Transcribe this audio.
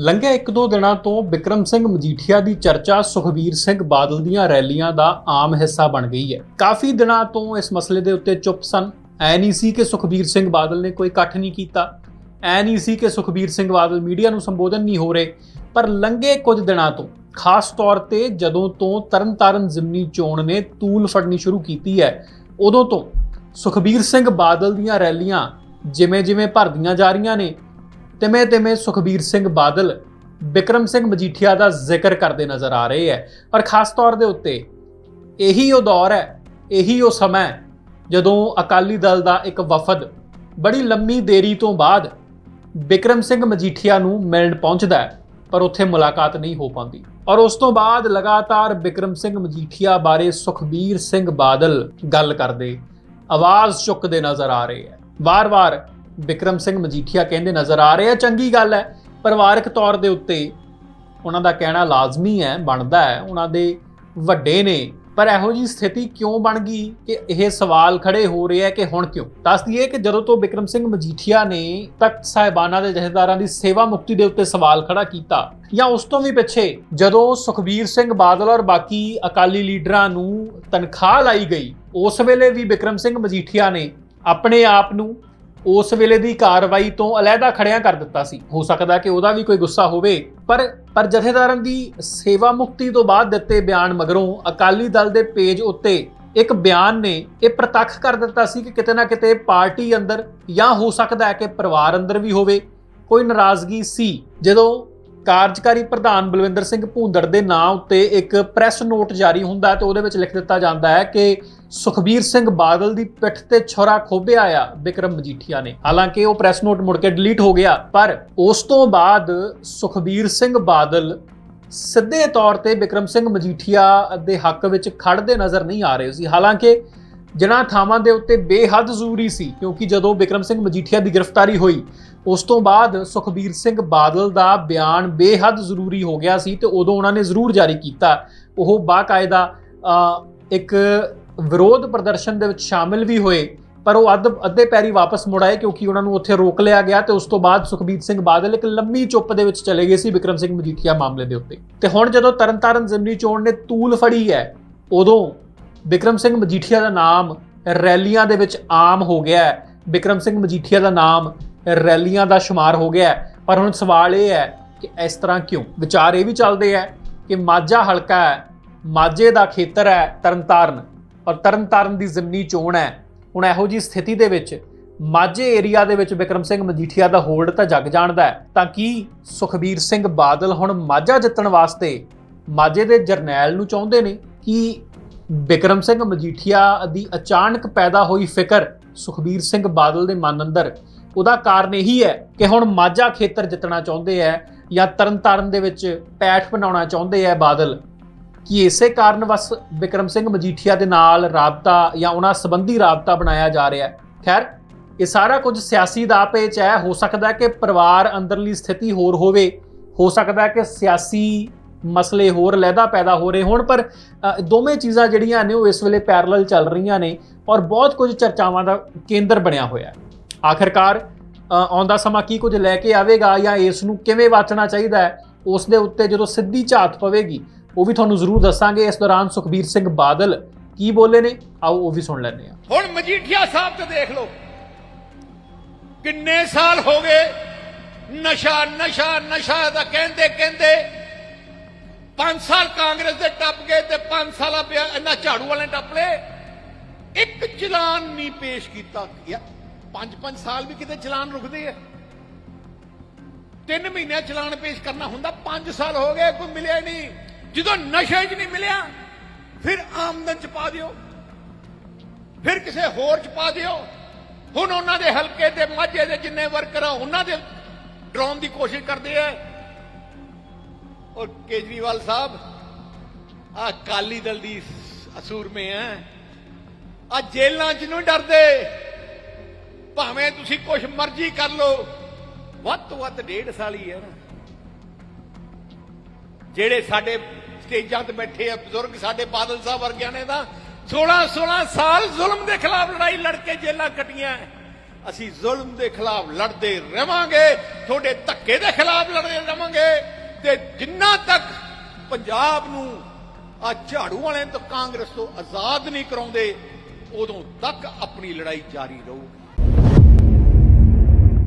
ਲੰਘੇ ਇੱਕ ਦੋ ਦਿਨਾਂ ਤੋਂ ਵਿਕਰਮ ਸਿੰਘ ਮਜੀਠੀਆ ਦੀ ਚਰਚਾ ਸੁਖਬੀਰ ਸਿੰਘ ਬਾਦਲ ਦੀਆਂ ਰੈਲੀਆਂ ਦਾ ਆਮ ਹਿੱਸਾ ਬਣ ਗਈ ਹੈ। ਕਾਫੀ ਦਿਨਾਂ ਤੋਂ ਇਸ ਮਸਲੇ ਦੇ ਉੱਤੇ ਚੁੱਪ ਸਨ। ਐ ਨਹੀਂ ਸੀ ਕਿ ਸੁਖਬੀਰ ਸਿੰਘ ਬਾਦਲ ਨੇ ਕੋਈ ਇਕੱਠ ਨਹੀਂ ਕੀਤਾ। ਐ ਨਹੀਂ ਸੀ ਕਿ ਸੁਖਬੀਰ ਸਿੰਘ ਬਾਦਲ ਮੀਡੀਆ ਨੂੰ ਸੰਬੋਧਨ ਨਹੀਂ ਹੋ ਰਹੇ। ਪਰ ਲੰਘੇ ਕੁਝ ਦਿਨਾਂ ਤੋਂ, ਖਾਸ ਤੌਰ ਤੇ ਜਦੋਂ ਤੋਂ ਤਰਨਤਾਰਨ ਜ਼ਿਮਨੀ ਚੋਣ ਨੇ ਤੂਲ ਫੜਨੀ ਸ਼ੁਰੂ ਕੀਤੀ ਹੈ, ਉਦੋਂ ਤੋਂ ਸੁਖਬੀਰ ਸਿੰਘ ਬਾਦਲ ਦੀਆਂ ਰੈਲੀਆਂ ਜਿਵੇਂ ਜਿਵੇਂ ਭਰਦੀਆਂ ਜਾ ਰਹੀਆਂ ਨੇ ਤਿਵੇਂ ਤਿਵੇਂ ਸੁਖਬੀਰ ਸਿੰਘ ਬਾਦਲ ਵਿਕਰਮ ਸਿੰਘ ਮਜੀਠੀਆ ਦਾ ਜ਼ਿਕਰ ਕਰਦੇ ਨਜ਼ਰ ਆ ਰਹੇ ਹੈ। ਔਰ ਖਾਸ ਤੌਰ ਦੇ ਉੱਤੇ ਇਹੀ ਉਹ ਦੌਰ ਹੈ, ਇਹੀ ਉਹ ਸਮਾਂ ਹੈ ਜਦੋਂ ਅਕਾਲੀ ਦਲ ਦਾ ਇੱਕ ਵਫਦ ਬੜੀ ਲੰਮੀ ਦੇਰੀ ਤੋਂ ਬਾਅਦ ਵਿਕਰਮ ਸਿੰਘ ਮਜੀਠੀਆ ਨੂੰ ਮਿਲਣ ਪਹੁੰਚਦਾ ਹੈ, ਪਰ ਉੱਥੇ ਮੁਲਾਕਾਤ ਨਹੀਂ ਹੋ ਪਾਉਂਦੀ। ਔਰ ਉਸ ਤੋਂ ਬਾਅਦ ਲਗਾਤਾਰ ਵਿਕਰਮ ਸਿੰਘ ਮਜੀਠੀਆ ਬਾਰੇ ਸੁਖਬੀਰ ਸਿੰਘ ਬਾਦਲ ਗੱਲ ਕਰਦੇ, ਆਵਾਜ਼ ਚੁੱਕਦੇ ਨਜ਼ਰ ਆ ਰਹੇ ਹੈ। ਵਾਰ-ਵਾਰ ਵਿਕਰਮ ਸਿੰਘ ਮਜੀਠੀਆ ਕਹਿੰਦੇ ਨਜ਼ਰ ਆ ਰਹੇ ਆ, ਚੰਗੀ ਗੱਲ ਹੈ, ਪਰਿਵਾਰਕ ਤੌਰ ਦੇ ਉੱਤੇ ਉਹਨਾਂ ਦਾ ਕਹਿਣਾ ਲਾਜ਼ਮੀ ਹੈ, ਬਣਦਾ ਹੈ, ਉਹਨਾਂ ਦੇ ਵੱਡੇ ਨੇ, ਪਰ ਇਹੋ ਜੀ ਸਥਿਤੀ ਕਿਉਂ ਬਣ ਗਈ ਕਿ ਇਹ ਸਵਾਲ ਖੜੇ ਹੋ ਰਹੇ ਆ ਕਿ ਹੁਣ ਕਿਉਂ? ਦੱਸ ਦਈਏ ਕਿ ਜਦੋਂ ਤੋਂ ਵਿਕਰਮ ਸਿੰਘ ਮਜੀਠੀਆ ਨੇ ਤਖਤ ਸਾਹਿਬਾਨਾਂ ਦੇ ਜਥੇਦਾਰਾਂ ਦੀ ਸੇਵਾ ਮੁਕਤੀ ਦੇ ਉੱਤੇ ਸਵਾਲ ਖੜਾ ਕੀਤਾ, ਜਾਂ ਉਸ ਤੋਂ ਵੀ ਪਿੱਛੇ ਜਦੋਂ ਸੁਖਬੀਰ ਸਿੰਘ ਬਾਦਲ ਔਰ ਬਾਕੀ ਅਕਾਲੀ ਲੀਡਰਾਂ ਨੂੰ ਤਨਖਾਹ ਲਾਈ ਗਈ, ਉਸ ਵੇਲੇ ਵੀ ਵਿਕਰਮ ਸਿੰਘ ਮਜੀਠੀਆ ਨੇ ਆਪਣੇ ਆਪ ਨੂੰ ਉਸ ਵੇਲੇ ਦੀ ਕਾਰਵਾਈ ਤੋਂ ਅਲੱਗਾ ਖੜਿਆਂ ਕਰ ਦਿੱਤਾ ਸੀ। ਹੋ ਸਕਦਾ ਕਿ ਉਹਦਾ ਵੀ ਕੋਈ ਗੁੱਸਾ ਹੋਵੇ, ਪਰ ਪਰ ਜਥੇਦਾਰਾਂ ਦੀ ਸੇਵਾ ਮੁਕਤੀ ਤੋਂ ਬਾਅਦ ਦਿੱਤੇ ਬਿਆਨ ਮਗਰੋਂ ਅਕਾਲੀ ਦਲ ਦੇ ਪੇਜ ਉੱਤੇ ਇੱਕ ਬਿਆਨ ਨੇ ਇਹ ਪ੍ਰਤੱਖ ਕਰ ਦਿੱਤਾ ਸੀ ਕਿ ਕਿਤੇ ਨਾ ਕਿਤੇ ਪਾਰਟੀ ਅੰਦਰ ਜਾਂ ਹੋ ਸਕਦਾ ਹੈ ਕਿ ਪਰਿਵਾਰ ਅੰਦਰ ਵੀ ਹੋਵੇ। ਕੋਈ ਨਾਰਾਜ਼ਗੀ ਸੀ। ਜਦੋਂ ਕਾਰਜਕਾਰੀ ਪ੍ਰਧਾਨ ਬਲਵਿੰਦਰ ਸਿੰਘ ਭੂੰਦੜ ਦੇ ਨਾਂ ਉੱਤੇ ਇੱਕ ਪ੍ਰੈਸ ਨੋਟ ਜਾਰੀ ਹੁੰਦਾ ਹੈ ਤੇ ਉਹਦੇ ਵਿੱਚ ਲਿਖ ਦਿੱਤਾ ਜਾਂਦਾ ਹੈ ਕਿ ਸੁਖਬੀਰ ਸਿੰਘ ਬਾਦਲ ਦੀ ਪਿੱਠ ਤੇ ਛੁਰਾ ਖੋਬਿਆ ਆ ਵਿਕਰਮ ਮਜੀਠੀਆ ਨੇ। ਹਾਲਾਂਕਿ ਉਹ ਪ੍ਰੈਸ ਨੋਟ ਮੁੜ ਕੇ ਡਿਲੀਟ ਹੋ ਗਿਆ, ਪਰ ਉਸ ਤੋਂ ਬਾਅਦ ਸੁਖਬੀਰ ਸਿੰਘ ਬਾਦਲ ਸਿੱਧੇ ਤੌਰ ਤੇ ਵਿਕਰਮ ਸਿੰਘ ਮਜੀਠੀਆ ਦੇ ਹੱਕ ਵਿੱਚ ਖੜਦੇ ਨਜ਼ਰ ਨਹੀਂ ਆ ਰਹੇ ਸੀ। ਹਾਲਾਂਕਿ ਜਿਨ੍ਹਾਂ ਥਾਵਾਂ ਦੇ ਉੱਤੇ ਬੇਹੱਦ ਜ਼ਰੂਰੀ ਸੀ, ਕਿਉਂਕਿ ਜਦੋਂ ਵਿਕਰਮ ਸਿੰਘ ਮਜੀਠੀਆ ਦੀ ਗ੍ਰਿਫਤਾਰੀ ਹੋਈ, ਉਸ ਤੋਂ ਬਾਅਦ ਸੁਖਬੀਰ ਸਿੰਘ ਬਾਦਲ ਦਾ ਬਿਆਨ ਬੇਹੱਦ ਜ਼ਰੂਰੀ ਹੋ ਗਿਆ ਸੀ ਤੇ ਉਦੋਂ ਉਹਨਾਂ ਨੇ ਜ਼ਰੂਰ ਜਾਰੀ ਕੀਤਾ। ਉਹ ਬਾਕਾਇਦਾ ਇੱਕ ਵਿਰੋਧ ਪ੍ਰਦਰਸ਼ਨ ਦੇ ਵਿੱਚ ਸ਼ਾਮਿਲ ਵੀ ਹੋਏ, ਪਰ ਉਹ ਅੱਧ, ਅੱਧੇ ਪੈਰੀ ਵਾਪਸ ਮੁੜ ਆਏ ਕਿਉਂਕਿ ਉਹਨਾਂ ਨੂੰ ਉੱਥੇ ਰੋਕ ਲਿਆ ਗਿਆ ਤੇ ਉਸ ਤੋਂ ਬਾਅਦ ਸੁਖਬੀਰ ਸਿੰਘ ਬਾਦਲ ਇੱਕ ਲੰਮੀ ਚੁੱਪ ਦੇ ਵਿੱਚ ਚਲੇ ਗਏ ਸੀ ਵਿਕਰਮ ਸਿੰਘ ਮਜੀਠੀਆ ਮਾਮਲੇ ਦੇ ਉੱਤੇ। ਤੇ ਹੁਣ ਜਦੋਂ ਤਰਨਤਾਰਨ ਜ਼ਿਮਨੀ ਚੋਣ ਨੇ ਤੂਲ ਫੜੀ ਹੈ, ਉਦੋਂ ਬਿਕਰਮ ਸਿੰਘ ਮਜੀਠੀਆ ਦਾ ਨਾਮ ਰੈਲੀਆਂ ਦੇ ਵਿੱਚ ਆਮ ਹੋ ਗਿਆ ਹੈ। ਵਿਕਰਮ ਸਿੰਘ ਮਜੀਠੀਆ ਦਾ ਨਾਮ ਰੈਲੀਆਂ ਦਾ ਸ਼ੁਮਾਰ ਹੋ ਗਿਆ ਹੈ। ਪਰ ਹੁਣ ਸਵਾਲ ਇਹ ਹੈ ਕਿ ਇਸ ਤਰ੍ਹਾਂ ਕਿਉਂ? ਵਿਚਾਰ ਇਹ ਵੀ ਚੱਲਦੇ ਹੈ ਕਿ ਮਾਝਾ ਹਲਕਾ ਹੈ, ਮਾਝੇ ਦਾ ਖੇਤਰ ਹੈ ਤਰਨਤਾਰਨ ਔਰ ਤਰਨਤਾਰਨ ਦੀ ਜ਼ਿਮਨੀ ਚੋਣ ਹੈ। ਹੁਣ ਇਹੋ ਜੀ ਸਥਿਤੀ ਦੇ ਵਿੱਚ ਮਾਝੇ ਏਰੀਆ ਦੇ ਵਿੱਚ ਵਿਕਰਮ ਸਿੰਘ ਮਜੀਠੀਆ ਦਾ ਹੋਲਡ ਤਾਂ ਜੱਗ ਜਾਣਦਾ ਹੈ। ਤਾਂ ਕੀ ਸੁਖਬੀਰ ਸਿੰਘ ਬਾਦਲ ਹੁਣ ਮਾਝਾ ਜਿੱਤਣ ਵਾਸਤੇ ਮਾਝੇ ਦੇ ਜਰਨੈਲ ਨੂੰ ਚਾਹੁੰਦੇ ਨੇ? ਕਿ ਬਿਕਰਮ ਸਿੰਘ ਮਜੀਠੀਆ ਦੀ ਅਚਾਨਕ ਪੈਦਾ ਹੋਈ ਫਿਕਰ ਸੁਖਬੀਰ ਸਿੰਘ ਬਾਦਲ ਦੇ ਮਨ ਅੰਦਰ, ਉਹਦਾ ਕਾਰਨ ਇਹੀ ਹੈ ਕਿ ਹੁਣ ਮਾਝਾ ਖੇਤਰ ਜਿੱਤਣਾ ਚਾਹੁੰਦੇ ਹੈ ਜਾਂ ਤਰਨਤਾਰਨ ਦੇ ਵਿੱਚ ਪੈਠ ਬਣਾਉਣਾ ਚਾਹੁੰਦੇ ਹੈ ਬਾਦਲ। ਕਿ ਇਸੇ ਕਾਰਨ ਬਸ ਬਿਕਰਮ ਸਿੰਘ ਮਜੀਠੀਆ ਦੇ ਨਾਲ ਰਾਬਤਾ ਜਾਂ ਉਹਨਾਂ ਸੰਬੰਧੀ ਰਾਬਤਾ ਬਣਾਇਆ ਜਾ ਰਿਹਾ ਹੈ? ਖੈਰ, ਇਹ ਸਾਰਾ ਕੁਝ ਸਿਆਸੀ ਦਾ ਪੇਚ ਹੈ। ਹੋ ਸਕਦਾ ਕਿ ਪਰਿਵਾਰ ਅੰਦਰਲੀ ਸਥਿਤੀ ਹੋਰ ਹੋਵੇ। ਹੋ ਸਕਦਾ ਕਿ ਸਿਆਸੀ ਮਸਲੇ ਹੋਰ ਲਹਿਦਾ ਪੈਦਾ ਹੋ ਰਹੇ ਹੋਣ, ਪਰ ਦੋਵੇਂ ਚੀਜ਼ਾਂ ਜਿਹੜੀਆਂ ਨੇ ਉਹ ਇਸ ਵੇਲੇ ਪੈਰਲਲ ਚੱਲ ਰਹੀਆਂ ਨੇ ਔਰ ਬਹੁਤ ਕੁਝ ਚਰਚਾਵਾਂ ਦਾ ਕੇਂਦਰ ਬਣਿਆ ਹੋਇਆ ਹੈ। ਆਖਰਕਾਰ ਆਉਂਦਾ ਸਮਾਂ ਕੀ ਕੁਝ ਲੈ ਕੇ ਆਵੇਗਾ ਜਾਂ ਇਸ ਨੂੰ ਕਿਵੇਂ ਵਾਚਣਾ ਚਾਹੀਦਾ ਹੈ, ਉਸ ਦੇ ਉੱਤੇ ਜਦੋਂ ਸਿੱਧੀ ਝਾਤ ਪਵੇਗੀ, ਉਹ ਵੀ ਤੁਹਾਨੂੰ ਜ਼ਰੂਰ ਦੱਸਾਂਗੇ। ਇਸ ਦੌਰਾਨ ਸੁਖਬੀਰ ਸਿੰਘ ਬਾਦਲ ਕੀ ਬੋਲੇ ਨੇ, ਆਓ ਉਹ ਵੀ ਸੁਣ ਲੈਂਦੇ ਹਾਂ। ਹੁਣ ਮਜੀਠੀਆ ਸਾਹਿਬ ਤੇ ਦੇਖ ਲਓ, ਕਿੰਨੇ ਸਾਲ ਹੋ ਗਏ, ਨਸ਼ਾ ਨਸ਼ਾ ਨਸ਼ਾ ਦਾ ਕਹਿੰਦੇ ਕਹਿੰਦੇ 5 ਸਾਲ ਕਾਂਗਰਸ ਦੇ ਟੱਪ ਗਏ ਤੇ 5 ਸਾਲਾਂ ਪਿਆ ਇਹਨਾਂ ਝਾੜੂ ਵਾਲੇ ਟੱਪ ਲਏ। ਇੱਕ ਚਲਾਨ ਨਹੀਂ ਪੇਸ਼ ਕੀਤਾ। ਯਾਰ 5-5 ਸਾਲ ਵੀ ਕਿਤੇ ਚਲਾਨ ਰੁਕਦੇ ਆ। ਤਿੰਨ ਮਹੀਨੇ ਚਲਾਨ ਪੇਸ਼ ਕਰਨਾ ਹੁੰਦਾ 5 ਸਾਲ ਹੋ ਗਏ, ਕੋਈ ਮਿਲਿਆ ਨਹੀਂ। ਜਦੋਂ ਨਸ਼ੇ 'ਚ ਨਹੀਂ ਮਿਲਿਆ, ਫਿਰ ਆਮਦਨ 'ਚ ਪਾ ਦਿਓ। ਫਿਰ ਕਿਸੇ ਹੋਰ 'ਚ ਪਾ ਦਿਓ। ਹੁਣ ਉਹਨਾਂ ਦੇ ਹਲਕੇ ਤੇ ਮਾਝੇ ਦੇ ਜਿੰਨੇ ਵਰਕਰ ਆ, ਉਹਨਾਂ ਦੇ ਡਰਾਉਣ ਦੀ ਕੋਸ਼ਿਸ਼ ਕਰਦੇ ਆ। ਔਰ ਕੇਜਰੀਵਾਲ ਸਾਹਿਬ ਆ ਕਾਲੀ ਦਲ ਦੀ ਅਸੂਰ ਮੇ ਆ ਆ ਜੇਲਾਂ 'ਚ ਨਹੀਂ ਡਰਦੇ। ਭਾਵੇਂ ਤੁਸੀਂ ਕੁਝ ਮਰਜ਼ੀ ਕਰ ਲਓ। ਵੱਧ ਤੋਂ ਵੱਧ ਡੇਢ ਸਾਲ ਹੀ ਹੈ ਨਾ। ਜਿਹੜੇ ਸਾਡੇ ਸਟੇਜਾਂ ਤੇ ਬੈਠੇ ਆ ਬਜ਼ੁਰਗ ਸਾਡੇ ਬਾਦਲ ਸਾਹਿਬ ਵਰਗਿਆਂ ਨੇ ਤਾਂ 16 16 ਸਾਲ ਜ਼ੁਲਮ ਦੇ ਖਿਲਾਫ ਲੜਾਈ ਲੜ ਕੇ ਜੇਲਾਂ ਕੱਟੀਆਂ ਅਸੀਂ ਜ਼ੁਲਮ ਦੇ ਖਿਲਾਫ ਲੜਦੇ ਰਵਾਂਗੇ, ਤੁਹਾਡੇ ਧੱਕੇ ਦੇ ਖਿਲਾਫ ਲੜਦੇ ਰਵਾਂਗੇ। ਤੇ ਜਿੰਨਾ ਤੱਕ ਪੰਜਾਬ ਨੂੰ ਆ ਝਾੜੂ ਵਾਲਿਆਂ ਤੋਂ ਕਾਂਗਰਸ ਤੋਂ ਆਜ਼ਾਦ ਨਹੀਂ ਕਰਾਉਂਦੇ, ਉਦੋਂ ਤੱਕ ਆਪਣੀ ਲੜਾਈ ਜਾਰੀ ਰਹੂਗੀ।